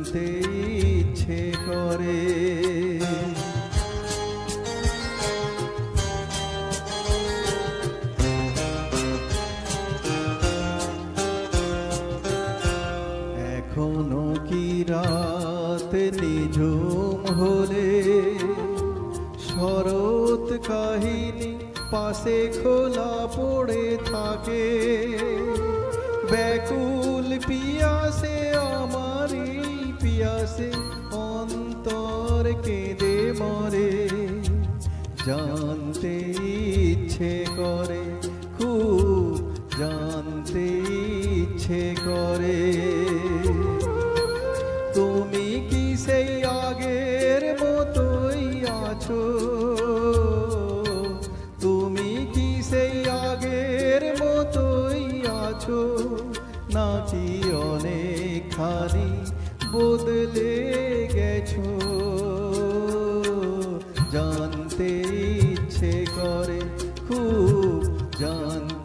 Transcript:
জানতে ইচ্ছে করে। এখনও কি রাত নিঝুম হলে? শরৎ কাহিনী পাশে খোলা পড়ে থাকে। ব্যাকুল পিয়াসে আমারই পিয়াসে অন্তর কেঁদে মরে। জানতে ইচ্ছে করে, খুব জানতে ইচ্ছে করে। তুমি কি সেই আগের মতোই আছো? তুমি কি সেই আগের মতোই আছো? নাকি অনেকখানি বদলে গেছো। জানতে ইচ্ছে করে খুব জানতে